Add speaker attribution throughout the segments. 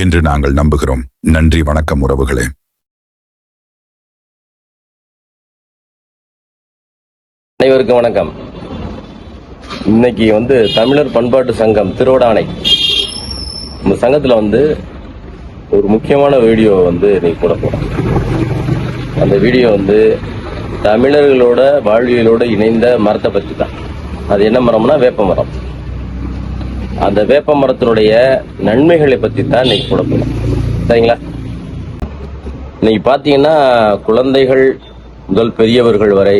Speaker 1: என்று நாங்கள் நம்புகிறோம். நன்றி வணக்கம் உறவுகளே.
Speaker 2: அனைவருக்கும் வணக்கம். இன்னைக்கு வந்து தமிழர் பண்பாட்டு சங்கம் திருவடானை. இந்த சங்கத்தில் வந்து ஒரு முக்கியமான வீடியோ வந்து இன்னைக்கு போட போறோம். அந்த வீடியோ வந்து தமிழர்களோட வாழ்வியலோட இணைந்த மரத்தை பற்றி தான் அது என்ன மரம்னா வேப்ப மரம். அந்த வேப்ப மரத்தினுடைய நன்மைகளை பற்றி தான் இன்னைக்கு கொடுக்கணும் சரிங்களா? இன்னைக்கு பார்த்தீங்கன்னா குழந்தைகள் முதல் பெரியவர்கள் வரை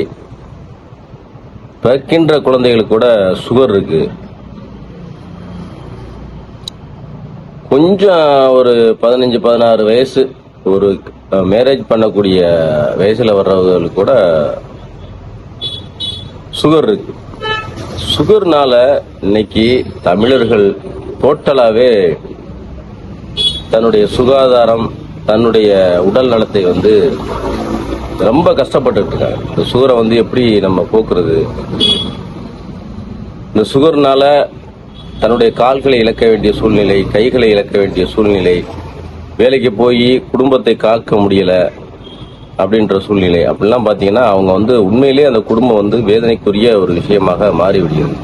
Speaker 2: பிறக்கின்ற குழந்தைகளுக்கு கூட சுகர் இருக்கு. கொஞ்சம் ஒரு பதினஞ்சு பதினாறு வயசு ஒரு மேரேஜ் பண்ணக்கூடிய வயசுல வர்றவர்களுக்கு கூட சுகர் இருக்கு. சுகர்னால இன்னைக்கு தமிழர்கள் டோட்டலாகவே தன்னுடைய சுகாதாரம் தன்னுடைய உடல் நலத்தை வந்து ரொம்ப கஷ்டப்பட்டுட்டு இருக்காங்க இந்த சுகரை வந்து எப்படி நம்ம போக்குறது? இந்த சுகர்னால தன்னுடைய கால்களை இழக்க வேண்டிய சூழ்நிலை கைகளை இழக்க வேண்டிய சூழ்நிலை வேலைக்கு போய் குடும்பத்தை காக்க முடியலை அப்படின்ற சூழ்நிலை. அப்படிலாம் பார்த்தீங்கன்னா அவங்க வந்து உண்மையிலேயே அந்த குடும்பம் வந்து வேதனைக்குரிய ஒரு விஷயமாக மாறிவிடுகிறது.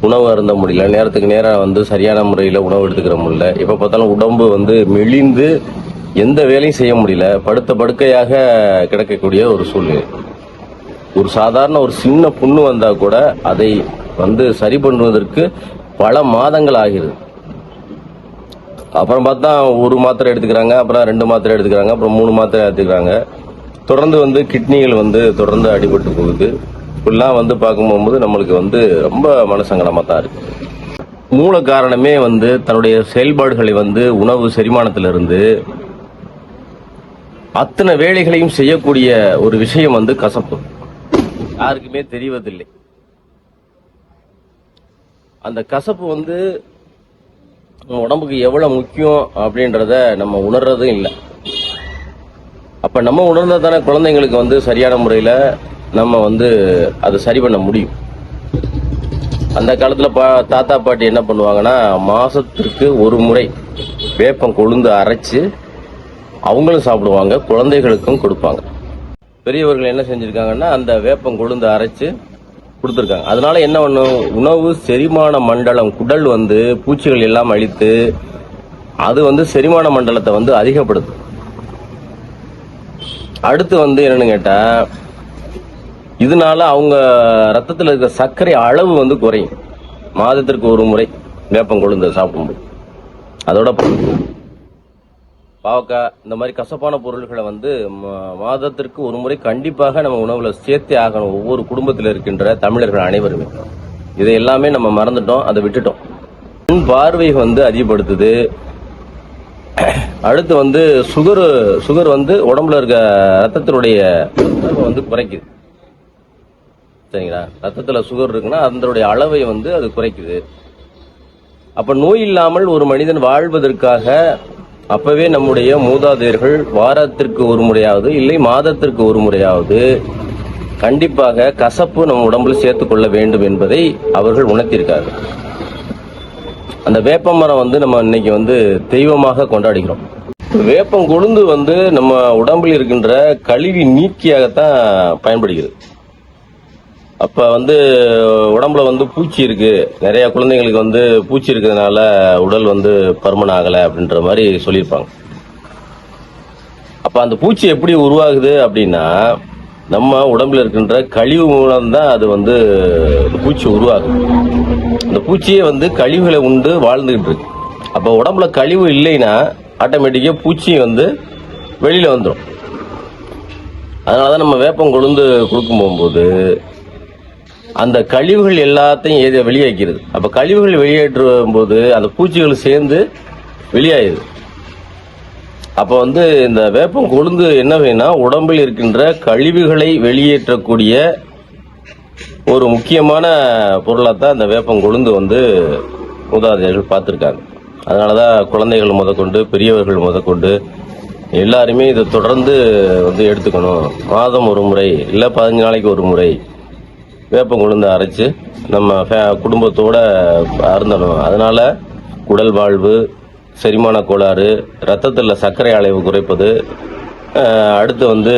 Speaker 2: உணவு அருந்த முடியல. நேரத்துக்கு நேரம் வந்து சரியான முறையில் உணவு எடுத்துக்கிற முடியல. எப்போ பார்த்தாலும் உடம்பு வந்து மெலிந்து எந்த வேலையும் செய்ய முடியல. படுத்த படுக்கையாக கிடக்கக்கூடிய ஒரு சூழ்நிலை. ஒரு சாதாரண ஒரு சின்ன புண்ணு வந்தால் கூட அதை வந்து சரி பண்ணுவதற்கு பல மாதங்கள் ஆகிறது. அப்புறம் பார்த்தா ஒரு மாத்திரை எடுத்துக்கிறாங்க அப்புறம் ரெண்டு மாத்திரை எடுத்துக்கிறாங்க அப்புறம் மூணு மாத்திரை எடுத்துக்கிறாங்க. தொடர்ந்து வந்து கிட்னிகள் வந்து தொடர்ந்து அடிபட்டு போகுது. இப்படிலாம் வந்து பார்க்கும்போது நம்மளுக்கு வந்து ரொம்ப மனசங்கடமாக தான் இருக்கு. மூல காரணமே வந்து தன்னுடைய செயல்பாடுகளை வந்து உணவு செரிமானத்திலிருந்து அத்தனை வேலைகளையும் செய்யக்கூடிய ஒரு விஷயம் வந்து கசப்பு யாருக்குமே தெரிவதில்லை. அந்த கசப்பு வந்து உடம்புக்கு எவ்வளோ முக்கியம் அப்படின்றத நம்ம உணர்றதும் இல்லை. அப்போ நம்ம உணர்ந்தால் தானே குழந்தைங்களுக்கு வந்து சரியான முறையில் நம்ம வந்து அதை சரி பண்ண முடியும். அந்த காலத்தில் பா தாத்தா பாட்டி என்ன பண்ணுவாங்கன்னா மாதத்திற்கு ஒரு முறை வேப்பம் கொழுந்து அரைச்சி அவங்களும் சாப்பிடுவாங்க குழந்தைகளுக்கும் கொடுப்பாங்க. பெரியவர்கள் என்ன செஞ்சுருக்காங்கன்னா அந்த வேப்பம் கொழுந்து அரைச்சு கொடுத்துருக்காங்க. அதனால என்ன பண்ணும் உணவு செரிமான மண்டலம் குடல் வந்து பூச்சிகள் எல்லாம் அழித்து அது வந்து செரிமான மண்டலத்தை வந்து அதிகப்படுத்தும். அடுத்து வந்து என்னன்னு கேட்டா இதனால அவங்க ரத்தத்தில் இருக்கிற சர்க்கரை அளவு வந்து குறையும். மாதத்திற்கு ஒரு முறை வேப்பம் கொழுந்து சாப்பிடும்போது அதோட பாவக்காய் இந்த மாதிரி கசப்பான பொருள்களை வந்து மாதத்திற்கு ஒரு முறை கண்டிப்பாக நம்ம உணவுல சேர்த்தே ஆகணும். ஒவ்வொரு குடும்பத்தில் இருக்கின்ற தமிழர்கள் அனைவருமே. இதை எல்லாமே நம்ம மறந்துட்டோம் அதை விட்டுட்டோம். கண் பார்வை வந்து அதிகப்படுத்துது. அடுத்து வந்து சுகர் சுகர் வந்து உடம்புல இருக்க ரத்தத்தினுடைய வந்து குறைக்குது. சரிங்களா? ரத்தத்துல சுகர் இருக்குன்னா அதனுடைய அளவை வந்து அது குறைக்குது. அப்ப நோய் இல்லாமல் ஒரு மனிதன் வாழ்வதற்காக அப்பவே நம்முடைய மூதாதையர்கள் வாரத்திற்கு ஒரு முறையாவது இல்லை மாதத்திற்கு ஒரு முறையாவது கண்டிப்பாக கசப்பு நம்ம உடம்புல சேர்த்து கொள்ள வேண்டும் என்பதை அவர்கள் உணர்த்தியிருக்கார்கள். அந்த வேப்ப மரம் வந்து நம்ம இன்னைக்கு வந்து தெய்வமாக கொண்டாடுகிறோம். வேப்பம் கொழுந்து வந்து நம்ம உடம்பில் இருக்கின்ற கழிவு நீக்கியாகத்தான் பயன்படுகிறது. அப்ப வந்து உடம்புல வந்து பூச்சி இருக்கு. நிறைய குழந்தைங்களுக்கு வந்து பூச்சி இருக்கிறதுனால உடல் வந்து பருமன் ஆகலை அப்படின்ற மாதிரி சொல்லியிருப்பாங்க. அப்ப அந்த பூச்சி எப்படி உருவாகுது அப்படின்னா நம்ம உடம்புல இருக்கின்ற கழிவு மூலம் தான் அது வந்து இந்த பூச்சி உருவாகுது. அந்த பூச்சியே வந்து கழிவுகளை உண்டு வாழ்ந்துகிட்டு இருக்கு. அப்ப உடம்புல கழிவு இல்லைன்னா ஆட்டோமேட்டிக்காக பூச்சி வந்து வெளியில் வந்துடும் அதனாலதான் நம்ம வேப்பம் கொழுந்து கொடுக்கும் போகும்போது அந்த கழிவுகள் எல்லாத்தையும் எது வெளியேக்கிறது அப்ப கழிவுகள் வெளியேற்றும் போது அந்த பூச்சிகள் சேர்ந்து வெளியாயிருது அப்ப வந்து இந்த வேப்பம் கொழுந்து என்ன வேணா உடம்பில் இருக்கின்ற கழிவுகளை வெளியேற்றக்கூடிய ஒரு முக்கியமான பொருளாக தான் இந்த வேப்பம் கொழுந்து வந்து மூதாதையர்கள் பார்த்துருக்காங்க. அதனால தான் குழந்தைகள் முதற்கொண்டு பெரியவர்கள் முதற்கொண்டு எல்லாருமே இதை தொடர்ந்து வந்து எடுத்துக்கணும். மாதம் ஒரு முறை இல்லை பதினஞ்சு நாளைக்கு ஒரு முறை வேப்பம் கொழுந்து அரைச்சு நம்ம ஃபே- குடும்பத்தோட அருந்தணும். அதனால உடல் வாழ்வு செரிமான கோளாறு ரத்தத்தில் சர்க்கரை அளவு குறைப்பது அடுத்து வந்து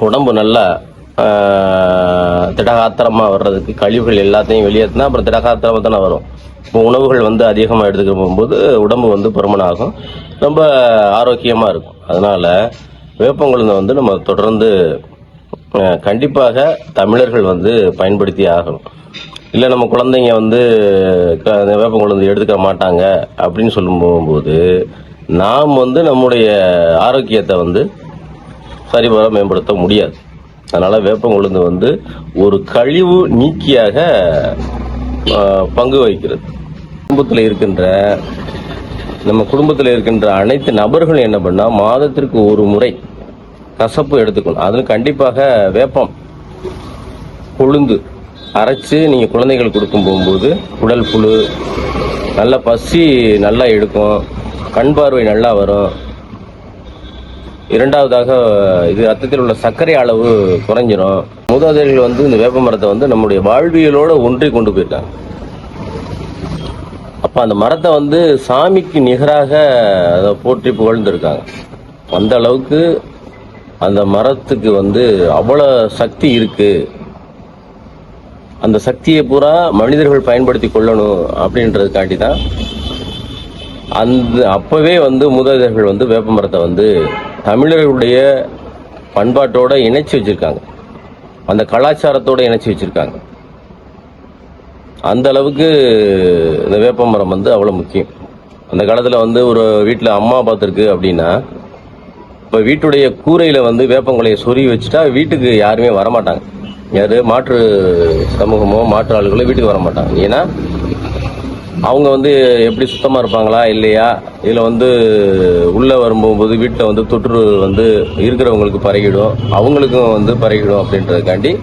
Speaker 2: உடம்பு நல்லா திடகாத்திரமாக வர்றதுக்கு கழிவுகள் எல்லாத்தையும் வெளியேற்றினா அப்புறம் திடகாத்திரமாக தானே வரும். இப்போ உணவுகள் வந்து அதிகமாக எடுத்துக்க போகும்போது உடம்பு வந்து பருமனாகும் ரொம்ப ஆரோக்கியமாக இருக்கும். அதனால் வேப்பங்குழுந்தை வந்து நம்ம தொடர்ந்து கண்டிப்பாக தமிழர்கள் வந்து பயன்படுத்தி ஆகணும். இல்லை நம்ம குழந்தைங்க வந்து க- குழந்தை எடுத்துக்க மாட்டாங்க அப்படின்னு சொல்லும் போகும்போது நாம் வந்து நம்முடைய ஆரோக்கியத்தை வந்து சரிவர மேம்படுத்த முடியாது. அதனால் வேப்பங்குழுந்து வந்து ஒரு கழிவு நீக்கியாக பங்கு வகிக்கிறது. குடும்பத்தில் இருக்கின்ற நம்ம குடும்பத்தில் இருக்கின்ற அனைத்து நபர்களும் என்ன பண்ணால் மாதத்திற்கு ஒரு முறை கசப்பு எடுத்துக்கணும் அதில் கண்டிப்பாக வேப்பம் கொழுந்து அரைச்சு நீங்கள் குழந்தைகள் கொடுக்கும் போகும்போது உடல் புழு நல்ல பசி நல்லா எடுக்கும் கண் பார்வை நல்லா வரும். இரண்டாவதாக இது ரத்தத்தில் உள்ள சர்க்கரை அளவு குறைஞ்சிரும். மூதாதையர்கள் வந்து இந்த வேப்ப மரத்தை வந்து நம்முடைய வாழ்வியலோடு ஒன்றி கொண்டு போயிட்டாங்க. அப்போ அந்த மரத்தை வந்து சாமிக்கு நிகராக அதை போற்றி புகழ்ந்துருக்காங்க. அந்த அளவுக்கு அந்த மரத்துக்கு வந்து அவ்வளோ சக்தி இருக்கு. அந்த சக்தியை பூரா மனிதர்கள் பயன்படுத்தி கொள்ளணும் அப்படின்றதுக்காண்டி தான் அந்த அப்பவே வந்து மூதாதையர்கள் வந்து வேப்ப மரத்தை வந்து தமிழர்களுடைய பண்பாட்டோட இணைச்சி வச்சிருக்காங்க. அந்த கலாச்சாரத்தோட இணைச்சி வச்சிருக்காங்க. அந்த அளவுக்கு இந்த வேப்ப மரம் வந்து அவ்வளோ முக்கியம். அந்த காலத்தில் வந்து ஒரு வீட்டில் அம்மா பார்த்துருக்கு அப்படின்னா இப்போ வீட்டுடைய கூரையில் வந்து வேப்பங்குலையை சொருகி வச்சுட்டா வீட்டுக்கு யாருமே வரமாட்டாங்க. யாரு? மாற்று சமூகமோ மாற்று ஆளுகளோ வீட்டுக்கு வர மாட்டாங்க ஏன்னா அவங்க வந்து எப்படி சுத்தமாக இருப்பாங்களா இல்லையா? இதில் வந்து உள்ளே வரும்போது வீட்டில் வந்து தொற்று வந்து இருக்கிறவங்களுக்கு பரகிடும் அவங்களுக்கும் வந்து பரகிடும் அப்படின்றதுக்காண்டி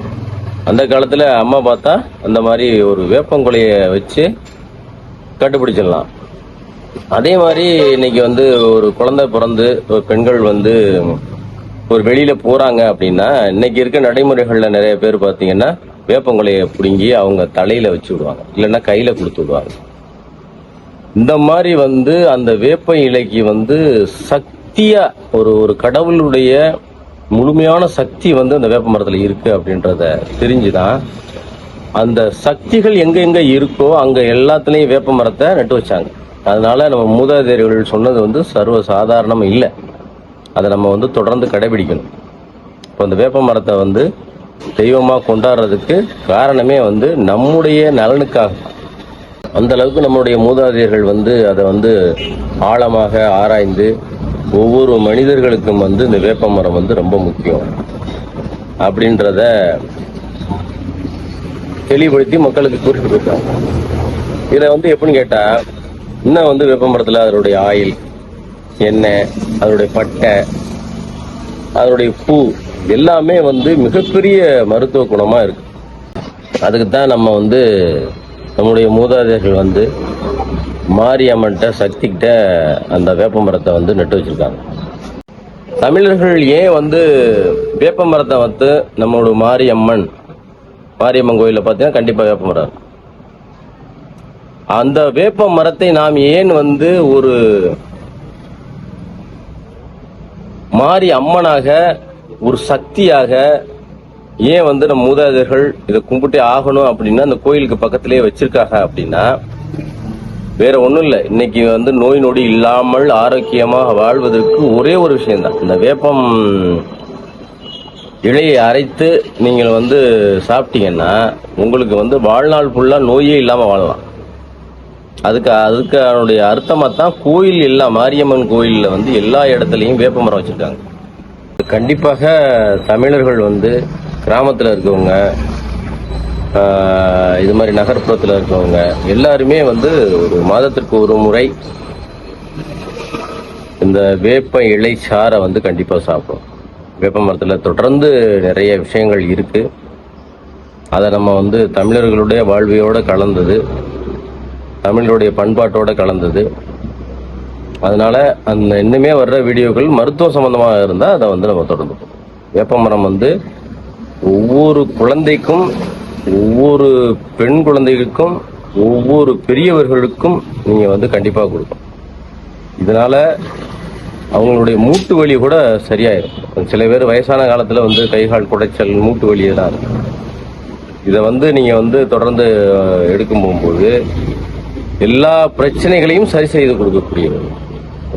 Speaker 2: அந்த காலத்தில் அம்மா பார்த்தா அந்த மாதிரி ஒரு வேப்பங்குலையை வச்சு கண்டுபிடிச்சிடலாம். அதே மாதிரி இன்னைக்கு வந்து ஒரு குழந்தை பிறந்து ஒரு பெண்கள் வந்து ஒரு வெளியில போறாங்க அப்படின்னா இன்னைக்கு இருக்க நடைமுறைகள்ல நிறைய பேர் பாத்தீங்கன்னா வேப்பங்குலையை பிடுங்கி அவங்க தலையில வச்சு விடுவாங்க. இல்லைன்னா கையில கொடுத்து விடுவாங்க. இந்த மாதிரி வந்து அந்த வேப்ப இலைக்கு வந்து சக்தியா ஒரு ஒரு கடவுளுடைய முழுமையான சக்தி வந்து அந்த வேப்ப மரத்துல இருக்கு அப்படின்றத தெரிஞ்சுதான் அந்த சக்திகள் எங்க எங்க இருக்கோ அங்க எல்லாத்துலயும் வேப்ப மரத்தை நட்டு வச்சாங்க. அதனால் நம்ம மூதாதையர்கள் சொன்னது வந்து சர்வ சாதாரணம் இல்லை. அதை நம்ம வந்து தொடர்ந்து கடைபிடிக்கணும். இப்போ இந்த வேப்ப மரத்தை வந்து தெய்வமாக கொண்டாடுறதுக்கு காரணமே வந்து நம்முடைய நலனுக்காக. அந்த அளவுக்கு நம்மளுடைய மூதாதையர்கள் வந்து அதை வந்து ஆழமாக ஆராய்ந்து ஒவ்வொரு மனிதர்களுக்கும் வந்து இந்த வேப்ப மரம் வந்து ரொம்ப முக்கியம். அப்படின்றத தெளிவுபடுத்தி மக்களுக்கு குறிப்பிட்டிருக்காங்க இருக்காங்க இதை வந்து எப்படின்னு கேட்டால் இன்னும் வந்து வேப்பமரத்தில் அதனுடைய ஆயில் எண்ணெய் அதனுடைய பட்டை அதனுடைய பூ எல்லாமே வந்து மிகப்பெரிய மருத்துவ குணமாக இருக்கு அதுக்கு தான் நம்ம வந்து நம்முடைய மூதாதையர்கள் வந்து மாரியம்மன்கிட்ட சக்திகிட்ட அந்த வேப்ப மரத்தை வந்து நட்டு வச்சிருக்காங்க தமிழர்கள் ஏன் வந்து வேப்ப மரத்தை வந்து நம்மளோட மாரியம்மன் மாரியம்மன் கோயிலில் பார்த்தீங்கன்னா கண்டிப்பாக வேப்ப மரம் இருக்கும். அந்த வேப்ப மரத்தை நாம் ஏன் வந்து ஒரு மாறி அம்மனாக ஒரு சக்தியாக ஏன் வந்து நம்ம மூதாதையர்கள் இதை கும்பிட்டே ஆகணும் அப்படின்னா அந்த கோயிலுக்கு பக்கத்திலேயே வச்சிருக்காங்க அப்படின்னா வேற ஒன்றும் இல்லை. இன்னைக்கு வந்து நோய் நொடி இல்லாமல் ஆரோக்கியமாக வாழ்வதற்கு ஒரே ஒரு விஷயம்தான். இந்த வேப்பம் இலையை அரைத்து நீங்கள் வந்து சாப்பிட்டீங்கன்னா உங்களுக்கு வந்து வாழ்நாள் ஃபுல்லாக நோயே இல்லாமல் வாழலாம். அதுக்கு அதுக்கு அதனுடைய அர்த்தமாக தான் கோயில் எல்லா மாரியம்மன் கோயிலில் வந்து எல்லா இடத்துலையும் வேப்ப மரம் கண்டிப்பாக தமிழர்கள் வந்து கிராமத்தில் இருக்கவங்க இது மாதிரி நகர்ப்புறத்தில் இருக்கவங்க எல்லாருமே வந்து ஒரு மாதத்திற்கு ஒரு முறை இந்த வேப்ப இலை சாறை வந்து கண்டிப்பாக சாப்பிடும். வேப்ப மரத்தில் தொடர்ந்து நிறைய விஷயங்கள் இருக்குது அதை நம்ம வந்து தமிழர்களுடைய வாழ்வியோடு கலந்தது. தமிழருடைய பண்பாட்டோட கலந்தது. அதனால அந்த இன்னுமே வர்ற வீடியோக்கள் மருத்துவ சம்பந்தமாக இருந்தால் அதை வந்து நம்ம தொடர்ந்து வேப்பமரம் வந்து ஒவ்வொரு குழந்தைக்கும் ஒவ்வொரு பெண் குழந்தைகளுக்கும் ஒவ்வொரு பெரியவர்களுக்கும் நீங்கள் வந்து கண்டிப்பாக கொடுக்கும் இதனால அவங்களுடைய மூட்டு வலி கூட சரியாயிரும். சில பேர் வயசான காலத்தில் வந்து கை கால் குடைச்சல் மூட்டு வலியெல்லாம் இருக்கும் இதை வந்து நீங்கள் வந்து தொடர்ந்து எடுக்கும் போகும்போது எல்லா பிரச்சனைகளையும் சரி செய்து கொடுக்கக்கூடியவர்.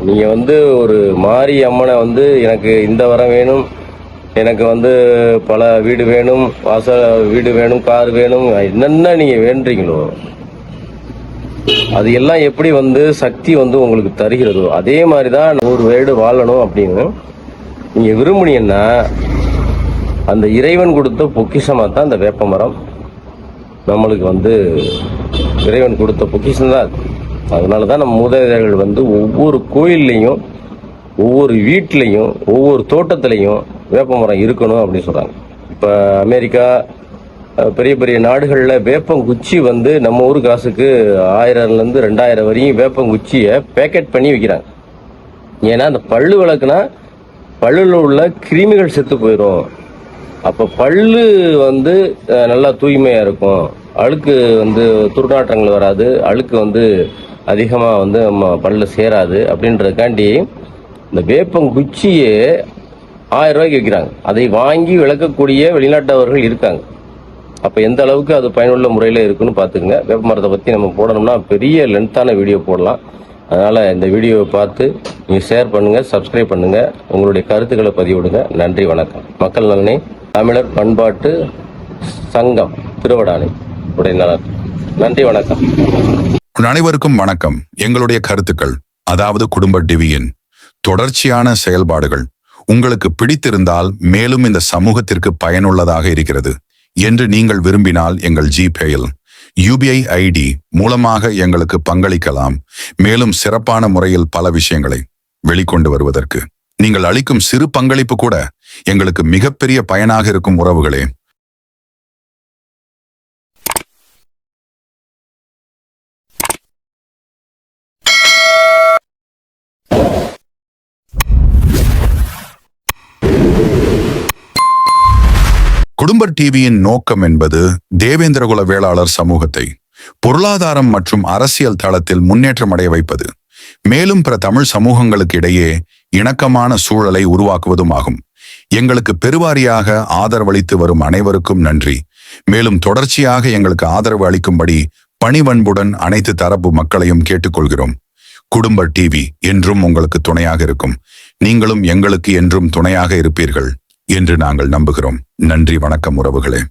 Speaker 2: நீங்கள் வந்து ஒரு மாரி அம்மனை வந்து எனக்கு இந்த வரம் வேணும் எனக்கு வந்து பல வீடு வேணும் வாசல் வீடு வேணும் கார் வேணும் என்னென்ன நீங்கள் வேண்டுறீங்களோ அது எல்லாம் எப்படி வந்து சக்தி வந்து உங்களுக்கு தருகிறதோ அதே மாதிரி தான் நூறு வீடு வாழணும் அப்படின்னு நீங்கள் விரும்புனீங்கன்னா அந்த இறைவன் கொடுத்த பொக்கிஷமாக தான் அந்த வேப்ப மரம் நம்மளுக்கு வந்து இறைவன் கொடுத்த பொக்கிஷம் தான் அதனால தான் நம்ம மூதாதையர்கள் வந்து ஒவ்வொரு கோயில்லையும் ஒவ்வொரு வீட்லேயும் ஒவ்வொரு தோட்டத்துலேயும் வேப்ப மரம் இருக்கணும் அப்படின்னு சொல்கிறாங்க இப்போ அமெரிக்கா பெரிய பெரிய நாடுகளில் வேப்பங்குச்சி வந்து நம்ம ஊர் காசுக்கு ஆயிரம்லேருந்து ரெண்டாயிரம் வரையும் வேப்பங்குச்சியை பேக்கெட் பண்ணி விற்கிறாங்க ஏன்னா அந்த பல்லு விளக்குனா பல்லுல உள்ள கிருமிகள் செத்து போயிடும் அப்போ பல்லு வந்து நல்லா தூய்மையாக இருக்கும். அழுக்கு வந்து துர்நாற்றங்கள் வராது. அழுக்கு வந்து அதிகமாக வந்து நம்ம பல்லு சேராது. அப்படின்றதுக்காண்டி இந்த வேப்பங்குச்சியே ஆயிரம் ரூபாய்க்கு விற்கிறாங்க அதை வாங்கி விளக்கக்கூடிய வெளிநாட்டவர்கள் இருக்காங்க. அப்போ எந்த அளவுக்கு அது பயனுள்ள முறையில் இருக்குன்னு பார்த்துக்குங்க. வேப்ப மரத்தை பற்றி நம்ம போடணும்னா பெரிய லென்த்தான வீடியோ போடலாம். அதனால் இந்த வீடியோவை பார்த்து நீங்கள் ஷேர் பண்ணுங்கள் சப்ஸ்கிரைப் பண்ணுங்கள் உங்களுடைய கருத்துக்களை பதிவிடுங்க. நன்றி வணக்கம். மக்கள் நலனை. தமிழர் பண்பாட்டு சங்கம் திருவடானை உடைய நலன். நன்றி வணக்கம்.
Speaker 1: அனைவருக்கும் வணக்கம். எங்களுடைய கருத்துக்கள் அதாவது குடும்ப டிவியின் தொடர்ச்சியான செயல்பாடுகள் உங்களுக்கு பிடித்திருந்தால் மேலும் இந்த சமூகத்திற்கு பயனுள்ளதாக இருக்கிறது என்று நீங்கள் விரும்பினால் எங்கள் ஜிபேயில் யூபிஐ ஐடி மூலமாக எங்களுக்கு பங்களிக்கலாம். மேலும் சிறப்பான முறையில் பல விஷயங்களை வெளிக்கொண்டு வருவதற்கு நீங்கள் அளிக்கும் சிறு பங்களிப்பு கூட எங்களுக்கு மிகப்பெரிய பயனாக இருக்கும் உறவுகளே. குடும்ப டிவியின் நோக்கம் என்பது தேவேந்திரகுல வேளாளர் சமூகத்தை பொருளாதாரம் மற்றும் அரசியல் தளத்தில் முன்னேற்றம் அடைய வைப்பது. மேலும் பிற தமிழ் சமூகங்களுக்கு இடையே இணக்கமான சூழலை உருவாக்குவதும் ஆகும் எங்களுக்கு பெருவாரியாக ஆதரவளித்து வரும் அனைவருக்கும் நன்றி. மேலும் தொடர்ச்சியாக எங்களுக்கு ஆதரவு அளிக்கும்படி பணிவன்புடன் அனைத்து தரப்பு மக்களையும் கேட்டுக்கொள்கிறோம். குடும்ப டிவி என்றும் உங்களுக்கு துணையாக இருக்கும். நீங்களும் எங்களுக்கு என்றும் துணையாக இருப்பீர்கள் என்று நாங்கள் நம்புகிறோம். நன்றி வணக்கம் உறவுகளே.